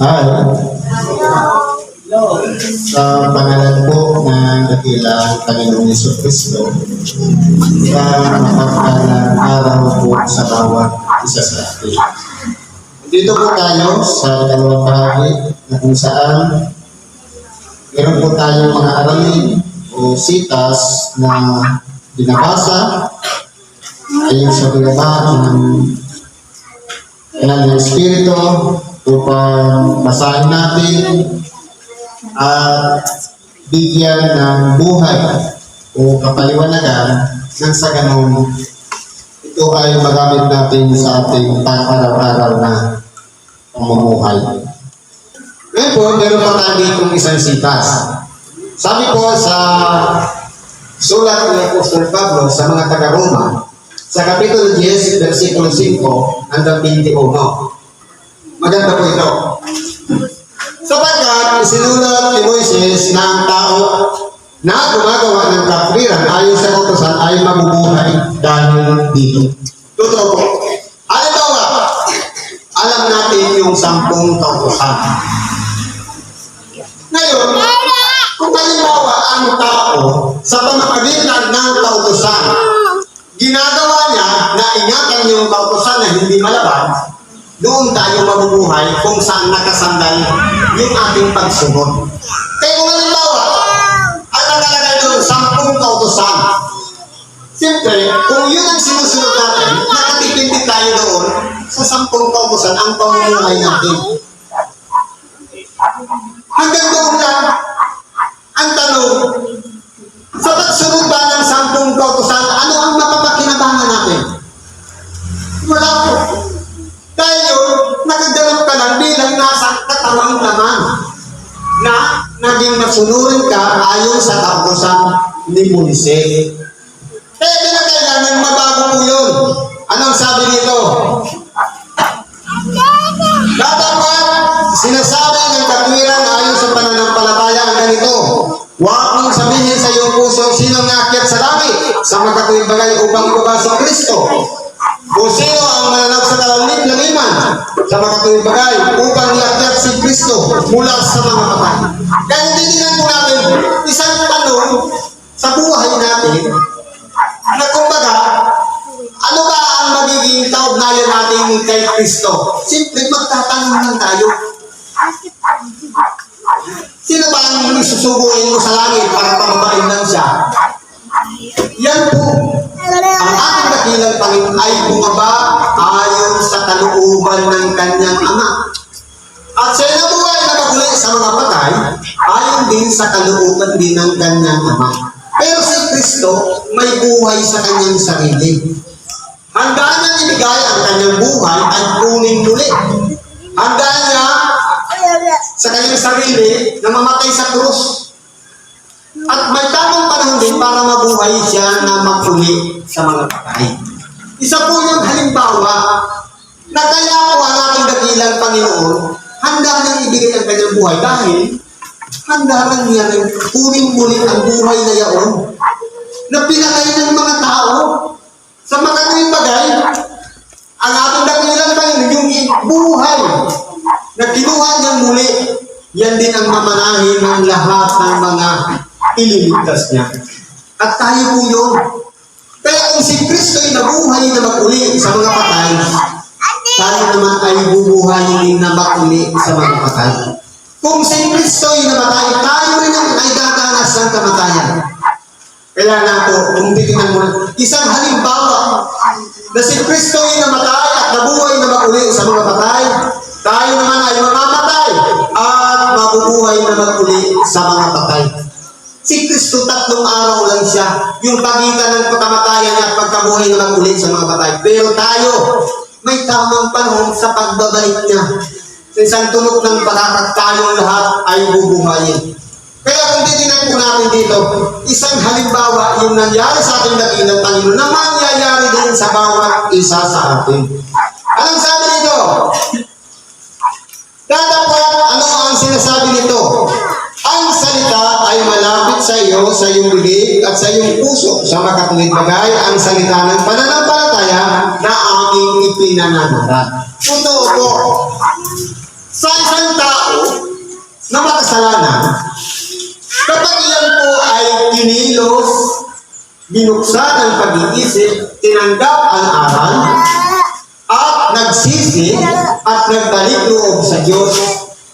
Hi. Sa pangalan po ng dakilang Panginoong Yeso Kristo, sa mapagpalang araw po sa bawat isa sa atin. Dito po tayo sa dalawang bahagi na kung saan meron po tayong mga aralin o sitas na binabasa ayon sa binaba ng ng Espiritu upang basahin natin at bigyan ng buhay o kapaliwanagan nang sa ganun ito ay magamit natin sa ating pang-araw-araw na pamumuhay. Ngayon po, meron pa tayo ditong isang sitas. Sabi po sa sulat ni Apostol Pablo sa mga taga-Roma, sa Kapitulo 10, versikulo 5 hanggang 21. Maganda po ito. Sapagkat sinulat ni Moises na ang tao na gumagawa ng kapwiran ayon sa utosan ay mabubuhay dahil dito. Totoo po. Halimbawa, alam natin yung sampung kautosan. Ngayon, kung halimbawa ang tao sa pamamagitan ng kautosan, ginagawa niya na ingatan yung kautosan na hindi malaban, doon tayo mabubuhay kung saan nakasandal yung ating pagsunod. Kaya kung halimbawa, ang nakalagay doon, sampung kautosan. Siyempre, kung yun ang sinusunod natin, nakatipindi tayo doon sa sampung kautosan ang pamumuhay natin. Hanggang doon lang, ang tanong, sa pagsunod ba ng sampung kautosan, ano ang mapapakinabangan natin? Wala po. Katawang laman na naging masunurin ka ayon sa kautosan ni Moises. Kaya kinakailangan mabago po yun. Anong sabi nito? Dadapat sinasabi ng katwiran ayon sa pananampalataya ang ganito. Huwag mong sabihin sa iyong puso sino ngakyat sa langit sa magkatuwid bagay upang si Kristo. O sino ang mananap sa kalamit ng iman sa makatuwid bagay upang iakyat si Kristo mula sa mga patay. Kaya tinitingnan po natin isang tanong sa buhay natin na kumbaga, ano ba ang magiging kaugnayan natin kay Kristo? Simple, magtatanong tayo. Sino ba ang susubuin mo sa langit para sa kalooban din ng kanyang Ama. Pero si Kristo may buhay sa kanyang sarili. Handa niyang ibigay ang kanyang buhay at kunin muli. Handa niya sa kanyang sarili na mamatay sa krus. At may tamang panahon din para mabuhay siya na magpuli sa mga patay. Isa po yung halimbawa na kaya po ang ating dakilang Panginoon handa niyang ibigay ang kanyang buhay dahil handa rin niya kunin muli ang buhay na yaon na pinatay ng mga tao sa makatuwing bagay ang ating dakilang Panginoon yung buhay na kinuha niya muli yan din ang mamanahin ng lahat ng mga ililigtas niya. At tayo po yun. Kaya kung si Kristo ay nabuhay na maguli sa mga patay, tayo naman ay bubuhay din na maguli sa mga patay. Kung si Kristo ay namatay, tayo rin ang ay dadanas ng kamatayan. Kaya na po, titignan mo, isang halimbawa na si Kristo ay namatay at nabuhay na maguli sa mga patay, tayo naman ay mamamatay at mabubuhay na maguli sa mga patay. Si Kristo tatlong araw lang siya, yung pagitan ng pagkamatayan at pagkabuhay na maguli sa mga patay. Pero tayo, may tamang panahon sa pagbabalik niya. Sa isang tunog ng patakat, tayong lahat ay bubuhayin. Kaya kung titignan po natin dito, isang halimbawa yung nangyari sa ating dakilang Panginoon na mangyayari din sa bawat isa sa atin. Anong sabi nito? Tatapat, ano ang sinasabi nito? Ang salita ay malapit sa iyo, sa iyong bibig at sa iyong puso. Sa makatuwid bagay, ang salita ng pananampalataya na aming ipinananarat. Totoo po. Sa isang tao na makasalanan, kapag iyan po ay kinilos, binuksan ang pag-iisip, tinanggap ang aral, at nagsisi at nagbalik loob sa Diyos,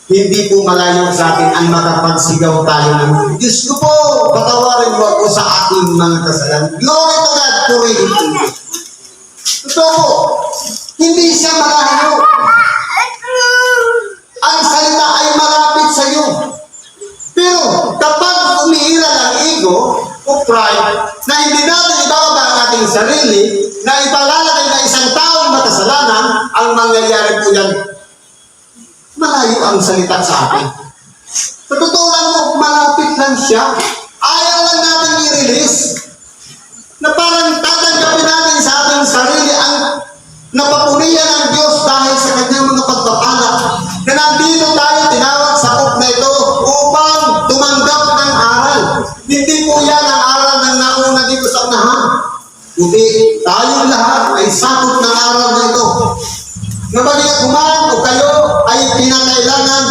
hindi po malayo sa atin ang makapagsigaw tayo ng Diyos ko po, patawarin mo ako sa aking mga kasalanan. Glory to God, purihin. Totoo hindi siya malayo. Na hindi natin ibababa ang ating sarili, na ipalalagay na isang taong makasalanan, ang mangyayari po yan, malayo ang salita sa atin. Sa totoo lang po, malapit lang siya. Ayaw lang natin i-release na parang tatanggapin natin sa ating sarili ang napapurihan ng Diyos dahil sa kanyang mga pagpapala. Na nandito tayo tinawag sa kop na ito upang tumanggap ng aral. Hindi ng nauna dito sa unahan. Kundi tayong lahat ay sakop ng aral na ito. Na maging kumain o kayo ay pinakailangan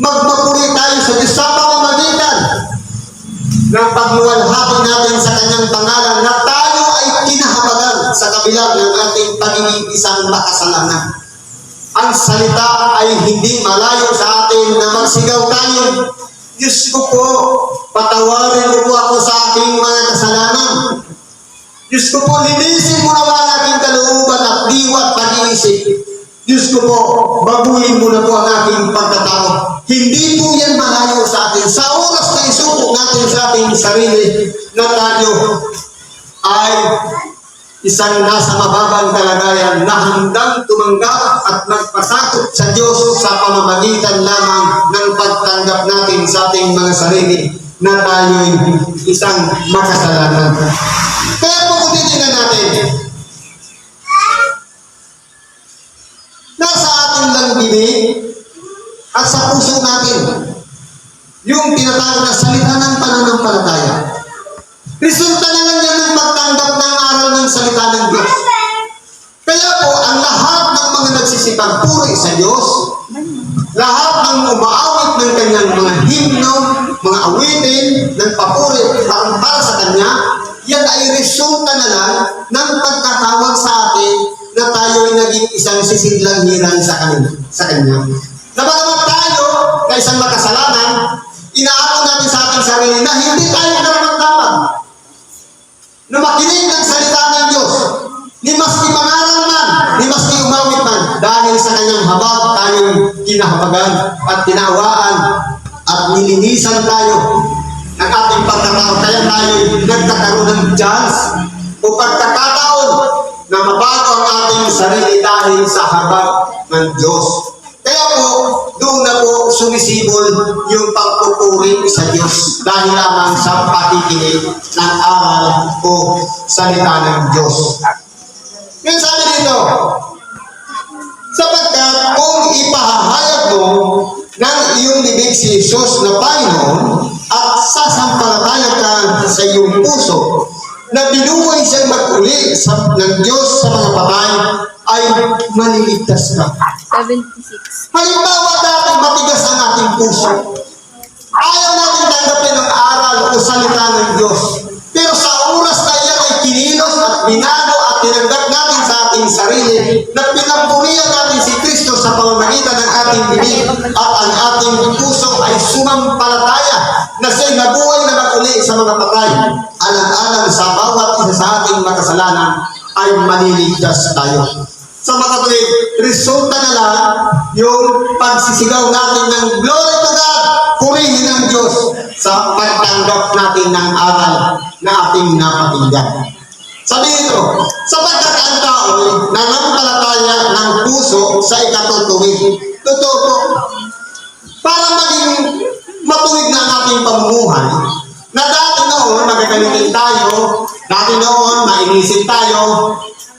magpapuri tayo sa Diyos sa pamamagitan ng pagluwalhati natin sa kanyang pangalan na tayo ay kinahabagan sa kabila ng ating pagiging isang makasalanan. Ang salita ay hindi malayo sa atin na magsigaw tayo. Diyos ko po, patawarin mo po ako sa aking mga kasalanan. Diyos ko po, linisin mo naman ang aking kalooban at diwat pag-iisip. Diyos ko po, baguhin mo na po ang aking pagkatao. Hindi po yan malayo sa atin. Sa oras na isubok natin sa ating sarili na tayo ay isang nasa mababang kalagayan na handang tumanggap at magpasakot sa Diyos sa pamamagitan lamang ng pagtanggap natin sa ating mga sarili na tayo'y isang makasalanan. Kaya po kung titignan natin, nasa ating lang bibig at sa puso natin yung tinatawag na salita ng pananampalataya. Resulta na lang yan ng magtanggap ng aral ng salita ng Diyos. Kaya po, ang lahat ng mga nagsisipagpuri sa Diyos, lahat ng umaawit ng kanyang mga himno, mga awitin, ng papuri para, para sa Kanya, yan ay resulta na lang ng pagkatawag sa atin na tayo ay naging isang sisidlangiran sa Kanya. Sa kanya. Napagamat tayo na isang makasalanan, inaako natin sa ating sarili na hindi tayo karapat-dapat na makinig ng salita ng Diyos. Ni maski mangaral ni maski umawit man, dahil sa kanyang habag, tayong kinahabagan at tinawaan at nilinisan tayo ng ating pagkatao. Kaya tayo nagkakaroon ng chance o pagkakataon na mabago ang ating sarili dahil sa habag ng Diyos. Kaya po, doon na po sumisibol yung pagpupuri sa Diyos dahil lamang sa pakikinig ng aral o salita ng Diyos. Ngayon sabi dito, sapagkat kung ipahahayag mo ng iyong bibig si Jesus na Panginoon at sasampalataya ka sa iyong puso na binuhay siyang mag-uli sa, ng Diyos sa mga patay ay maliligtas ka. 76. Halimbawa dati matigas ang ating puso. Ayaw natin tanggapin ang aral o salita ng Diyos. Pero sa ay kinilos at binago at tinanggap natin sa ating sarili na pinampunihan natin si Kristo sa pamamagitan ng ating bibig at ang ating puso ay sumampalataya na siya'y nabuhay na mag-uli sa mga patay. Alang-alang sa bawat isa sa ating makasalanan ay maniligtas tayo. Sa mga resulta na lang yung pagsisigaw natin ng glory purihin ang Diyos sa pagtanggap natin ng aral na ating napakinggan. Sabi nito, sapagkat ang tao nananampalataya ng puso sa ikatutuwid. Totoo po. Para maging matuwid na ang ating pamumuhay, na dati noon magagalitin tayo, dati noon mainisip tayo,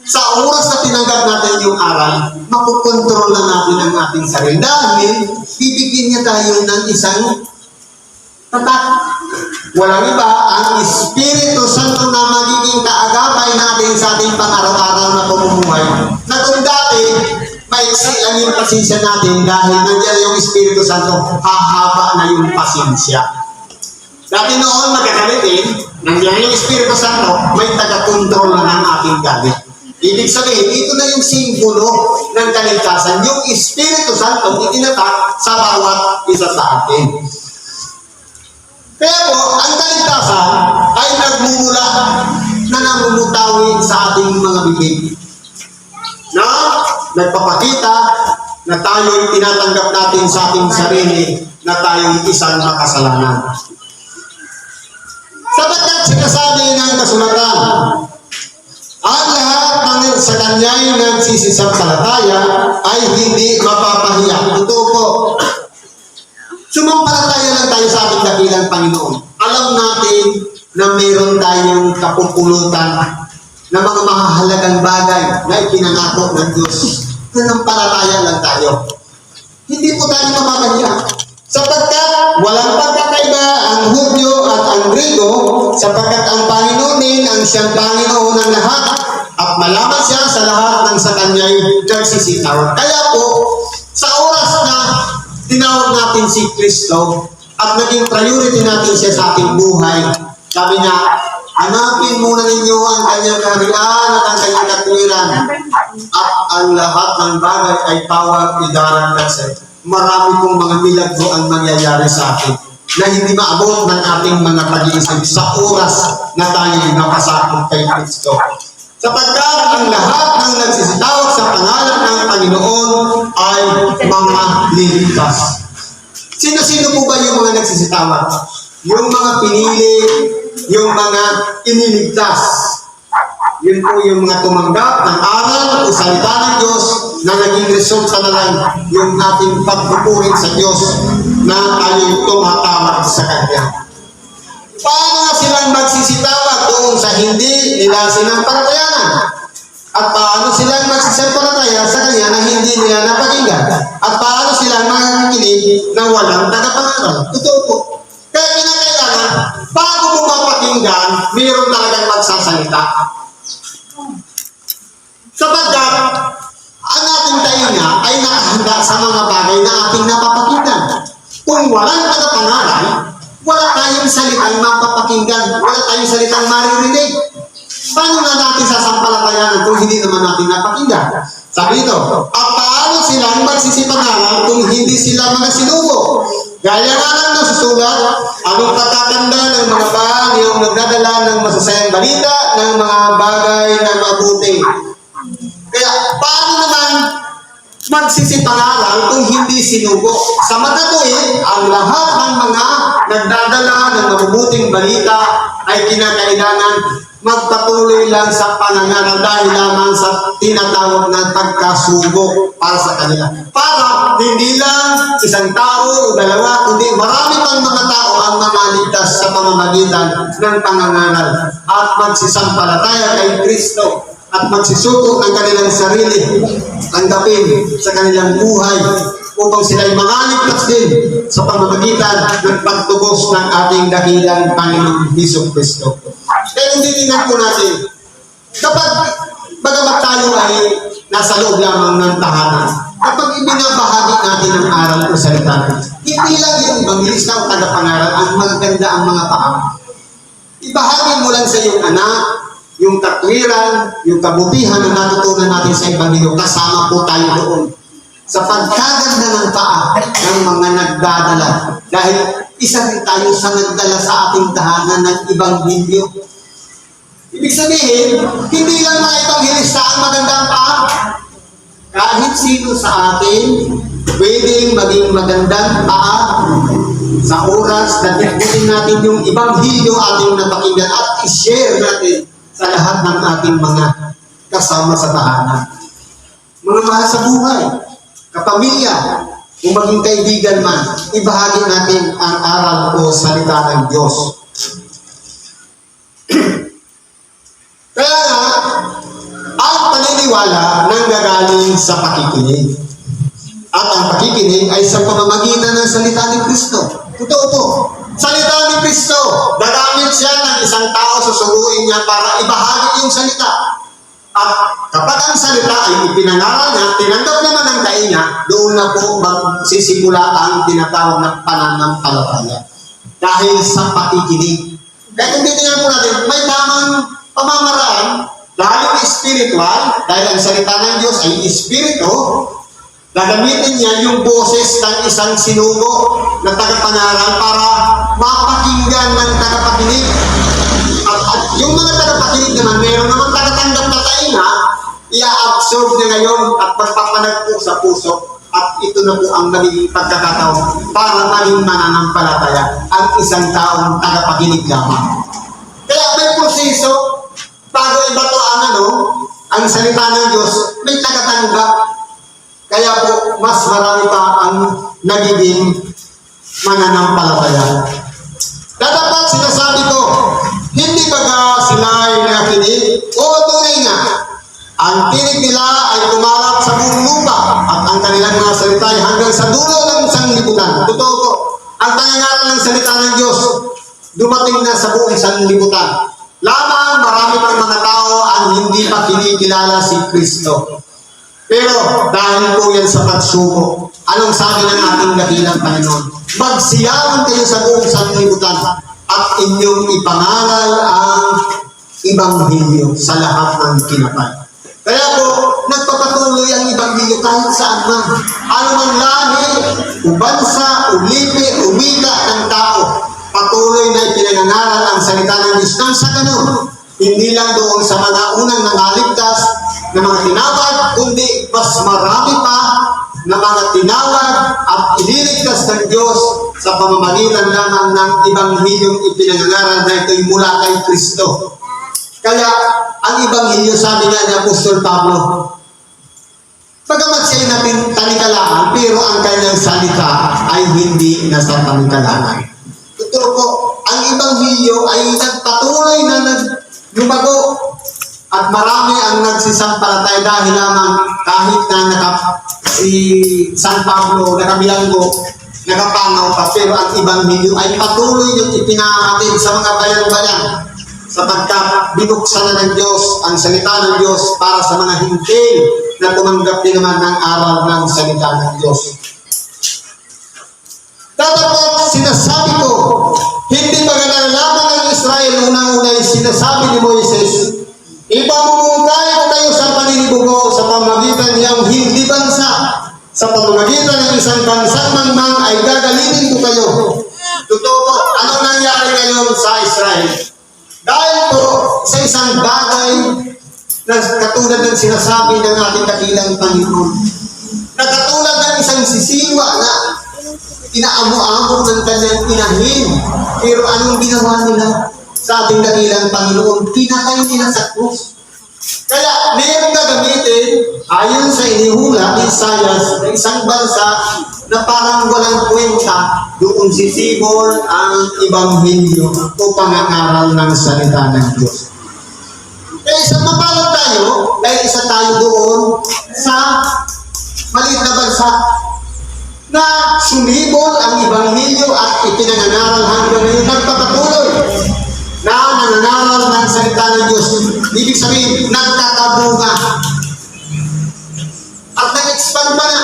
sa oras na tinanggap natin yung aral, makukontrol na natin ang ating sarili. Dahil, bibigyan niya tayo ng isang tatak. Walang iba, ang Espiritu Santo na magiging kaagapay natin sa ating pang-araw-araw na pamumuhay. Na kung dati, maiksi lang yung pasensya natin dahil nandiyan yung Espiritu Santo, hahaba na yung pasensya. Dati noon magkakalitin, nandiyan yung Espiritu Santo, may taga-control na ng ating galit. Ibig sabihin, ito na yung simbolo ng kaligtasan. Yung Espiritu Santo itinatak sa bawat isa sa atin. Po, ang kaligtasan ay nagmumula na namumutawid sa ating mga bibig. Na nagpapakita na tayo'y tinatanggap natin sa ating sarili na tayo'y isang makasalanan. Sapagkat sinasabi ng kasulatan, ang ng sa kanya'y nagsisisampalataya ay hindi mapapahiya. Totoo po. Sumampalataya lang tayo sa ating dakilang Panginoon. Alam natin na mayroon tayong kapupulutan na mga mahahalagang bagay na ipinangako ng Diyos. Nanampalataya lang tayo. Hindi po tayo mapapahiya. Sapagkat walang pagkakaiba ang Hudyo at ang Grigo, sapagkat ang Panginoon din ang siyang Panginoon ng lahat at malaman siya sa lahat ng sa kanya'y nagsisitaw. Kaya po, sa oras na tinawag natin si Kristo at naging priority natin siya sa ating buhay, sabi niya, hanapin muna ninyo ang kanyang kaharian at ang kanyang katwiran at ang lahat ng bagay ay tawag idaragdag sa iyo. Marami pong mga milagro ang mangyayari sa atin na hindi maabot ng ating mga pag-iisip sa oras na tayo napasakot kay Kristo. Sapagkat ang lahat ng nagsisitawag sa pangalan ng Panginoon ay mga liligtas. Sino-sino po ba yung mga nagsisitawag? Yung mga pinili, yung mga iniligtas. Yun po yung mga tumanggap ng aral o salita ng Diyos na naging resulta na lang yung ating pagpupurin sa Diyos na tayo'y tumatawag sa Kanya. Paano silang magsisitawag doon sa hindi nila sinampalatayanan? At paano silang magsisampalataya sa Kanya na hindi nila napakinggan? At paano silang makikinig na walang tagapangaral? Totoo po. Kaya kinakailangan, bago mo mapakinggan, mayroon talagang magsasalita. Sapagkat, ang ating tainga ay nakahanda sa mga bagay na ating napapakinggan. Kung walang tagapangaral, wala tayong salitang mapapakinggan, wala tayong salitang maririnig. Paano na natin sasampalatayanan kung hindi naman natin napakinggan? Sabi ito, at paano silang magsisipangalan kung hindi sila mga sinubo? Gaya nga lang nasusulat, anong patatanda ng mga bahan yung nagdadala ng masasayang balita ng mga bagay na mabuti. Kaya paano naman magsisipangalan kung hindi sinubo? Sa matatuwid, ang lahat ng mga nagdadala ng mabubuting balita ay kinakailangan magpatuloy lang sa panangaral dahil lamang sa tinatawag na pagkasubo para sa kanila. Para hindi lang isang tao o dalawa, kundi marami pang mga tao ang mamaligtas sa pamamagitan ng pangangaral at magsisampalataya kay Kristo at magsisuko ng kanilang sarili, tanggapin sa kanilang buhay upang sila'y mangaligtas din sa pamamagitan ng pagtubos ng ating dakilang Panginoon Heso Kristo. Kaya hindi tingnan po natin, kapag bagamat tayo ay nasa loob lamang ng tahanan, kapag ibinabahagi natin ang aral o salita, hindi lang yung evangelista o tagapangaral ang maganda ang mga paa. Ibahagi mo lang sa iyong anak, yung katwiran, yung kabutihan na natutunan natin sa Ebanghelyo, kasama po tayo doon. Sa pagkaganda ng paa ng mga nagdadala. Dahil isa rin tayo sa nagdala sa ating tahanan ng Ebanghelyo. Ibig sabihin, hindi lang mga Ebanghelista ang magandang paa. Kahit sino sa atin, pwedeng maging magandang paa sa oras na tikutin natin yung Ebanghelyo ating napakinggan at i-share natin sa lahat ng ating mga kasama sa tahanan. Mga mahal sa buhay, kapamilya, kung maging kaibigan man, ibahagi natin ang aral o salita ng Diyos. Kaya nga, ang paniniwala nang gagaling sa pakikinig. At ang pakikinig ay sa pamamagitan ng salita ni Kristo. Totoo po. Salita ni Kristo, siya ng isang tao, susuruin niya para ibahagi yung salita. At kapag ang salita ay ipinangaral niya, tinanggap naman ang kain niya, doon na po magsisimula ang tinatawag na pananampalataya. Dahil sa pakikinig. Kaya kung titingnan po natin, may tamang pamamaraan, lalo spiritual, dahil ang salita ng Diyos ay espiritu, gagamitin niya yung boses ng isang sinugo na tagapangaral para mapakinggan ng tagapakinig. At, at yung mga tagapakinig naman, meron naman tainga, i-absorb niya ngayon at magpapanag po sa puso. At ito na po ang nagiging pagkakataon para maging mananampalataya ang isang taong tagapakinig lamang. Kaya may proseso, bago ibato ang ano, ang salita ng Diyos, may tagatanggap. Kaya po, mas marami pa ang nagiging mananampalataya. Ang tinig nila ay kumalat sa buong lupa at ang kanilang mga salita ay hanggang sa dulo ng sanglibutan. Totoo po, ang pangangaral ng salita ng Diyos dumating na sa buong sanlibutan. Lamang marami pang mga tao ang hindi pa kinikilala si Kristo. Pero dahil po yan sa pagsubok, anong sabi ng ating dakilang Panginoon? Magsiyawan kayo sa buong sanlibutan at inyong ipangaral ang Ibanghilyo sa lahat ng kinapay. Kaya po, nagpapatuloy ang Ibanghilyo kahit saan man. Ano man lahi, ubansa, ulipi, umika ng tao. Patuloy na ipinangaral ang salita ng Diyos nang sa ganun. Hindi lang doon sa mga unang nangaligtas na mga tinawag, kundi mas marami pa na mga tinawag at iniligtas ng Diyos sa pamamagitan lamang ng Ibanghilyong ipinangaral na ito'y mula kay Kristo. Kaya, ang Ibanghilyo, sabi nga ni Apostol Pablo, Pagamat siya'y natin tanikalangan, pero ang kanyang salita ay hindi nasa tanikalangan. Totoo po, ang Ibanghilyo ay nagpatuloy na naglumago at marami ang nagsisampalatay dahil lamang kahit na naka, si San Pablo nakabilanggo, nakapanaw pa, pero ang Ibanghilyo ay patuloy yung ipinahatid sa mga bayan-bayan sapagkat binuksan na ng Diyos ang salita ng Diyos para sa mga hindi na tumanggap din naman ng aral ng salita ng Diyos. Dapat sinasabi ko, hindi ba lamang ng Israel unang-una ay sinasabi ni Moises, Ipamumungkay ko kayo sa paninibugo sa pamagitan niyang hindi bansa. Sa pamamagitan ng isang bansang mangmang ay gagalingin ko kayo. Totoo po, ano nangyari ngayon sa Israel? Dahil po sa isang bagay na katulad ng sinasabi ng ating dakilang Panginoon, na katulad ng isang sisiwa na inaamo-amo ng kanyang inahin. Pero anong ginawa nila sa ating dakilang Panginoon? Pinakay nila sa krus. Kaya, mayroong gagamitin, ayon sa inihula ni Isaias, na isang bansa na parang walang kwenta doon sisibol ang Ibanghilyo o pangangaral ng salita ng Diyos. Kaya isang mapalad tayo, dahil isa tayo doon sa maliit na bansa na sumibol ang Ibanghilyo at ipinangangaral hanggang ngayon nagpapatuloy na nangangaral ng salita ng Diyos. Ibig sabihin, nagkakabunga. At nag-expand pa na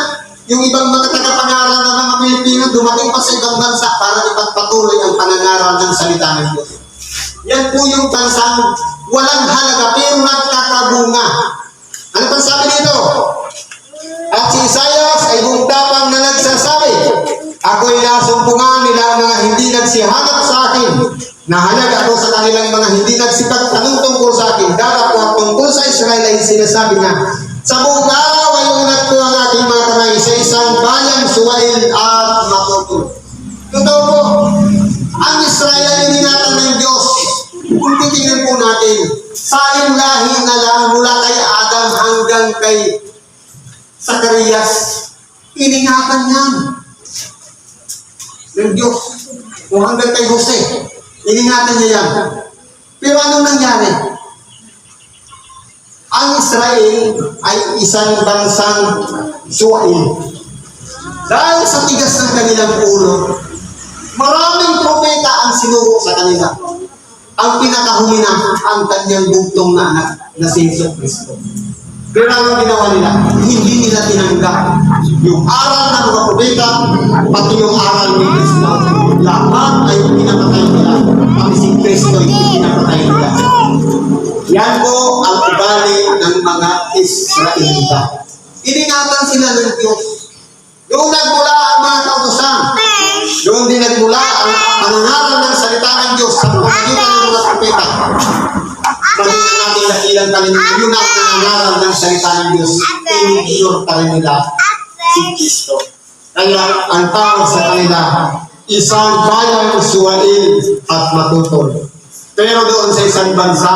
yung ibang mga tagapangaral ng mga Pilipino dumating pa sa ibang bansa para ipagpatuloy ang panangaral ng salita ng Diyos. Yan po yung bansang walang halaga pero nagkakabunga. Ano pang sabi dito? At si Isaias ay bugtapang na Ako'y nasumpungan nila ang mga hindi nagsihanap sa akin. Nahanag ako sa kanilang mga hindi nagsipagtanong tungkol sa akin. Dara po at tungkol sa Israel ay sinasabi niya, Sa buong araw ay unat ko ang aking mga kamay sa isang bayang suwail at matutulog. Totoo po, ang Israel ay iningatan ng Diyos. Kung titingnan po natin, sa lahi na lang mula kay Adam hanggang kay Zacarias, iningatan yan ng Diyos. O hanggang kay Jose, iningatan niya yan. Pero anong nangyari? Ang Israel ay isang bansang suwail. Dahil sa tigas ng kanilang ulo, maraming propeta ang sinugo sa kanila. ang pinakahuli na ang kanyang bugtong na anak na si Yeso Cristo. Pero ang ginawa nila, hindi nila tinanggap yung aral ng mga propeta, pati yung aral ni Kristo. Lahat ay pinapatay nila, pati si Kristo ay pinapatay nila. Yan po ang ugali ng mga Israelita. Iningatan sila ng Diyos. Doon nagmula. Doon din nagmula ang panangaral ng salita ng Diyos sa pamamagitan ng mga propeta. Kami na natin nakilang kalin, yun ang nangangaral ng salita ng Diyos. Inigiyor pa rin nila si Kristo. Kaya ang tawag sa kanila, isang bayang suwail at matutol. Pero doon sa isang bansa,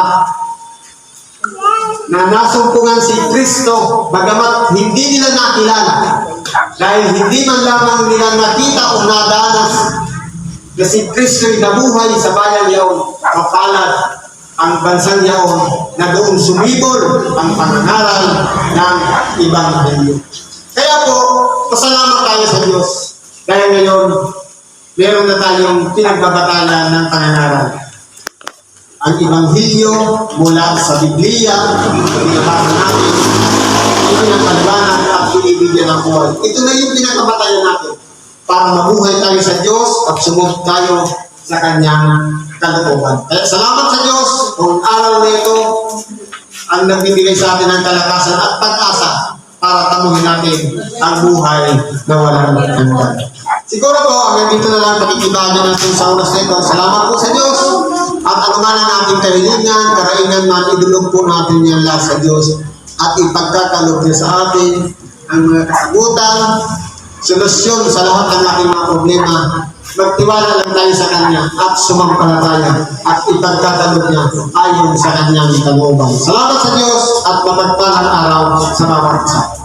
na nasumpungan si Kristo, bagamat hindi nila nakilala, dahil hindi man lamang nila nakita o nadanas na si Kristo ay nabuhay sa bayan yaon, kapalat ang bansang yaon na doon sumibol ang pangangaral ng Ebanghelyo. Kaya po, pasalamat tayo sa Diyos. Dahil ngayon, meron na tayong pinagbabatayan ng pangangaral ang Ebanghelyo mula sa Biblia, pinabasa natin, ipinapaliwanag at binibigyan ng buhay. Ito na yung pinakabatayan natin para mabuhay tayo sa Diyos at sumunod tayo sa Kanyang kalooban. Kaya salamat sa Diyos kung araw na ito ang nagbibigay sa atin ng kalakasan at pag-asa para tamuhin natin ang buhay na walang hanggan. Siguro po, hanggang dito na lang pakikibagan natin sa oras na ito. Salamat po sa Diyos. At ano man ang ating kahilingan, karaingan man, idulog po natin yan lahat sa Diyos. At ipagkakalog niya sa atin ang mga kasagutan, solusyon sa lahat ng ating mga problema. Magtiwala lang tayo sa Kanya at sumampalataya at ipagkakalog niya ayon sa Kanyang kalooban. Salamat sa Diyos at mapagpalang araw sa bawat isa.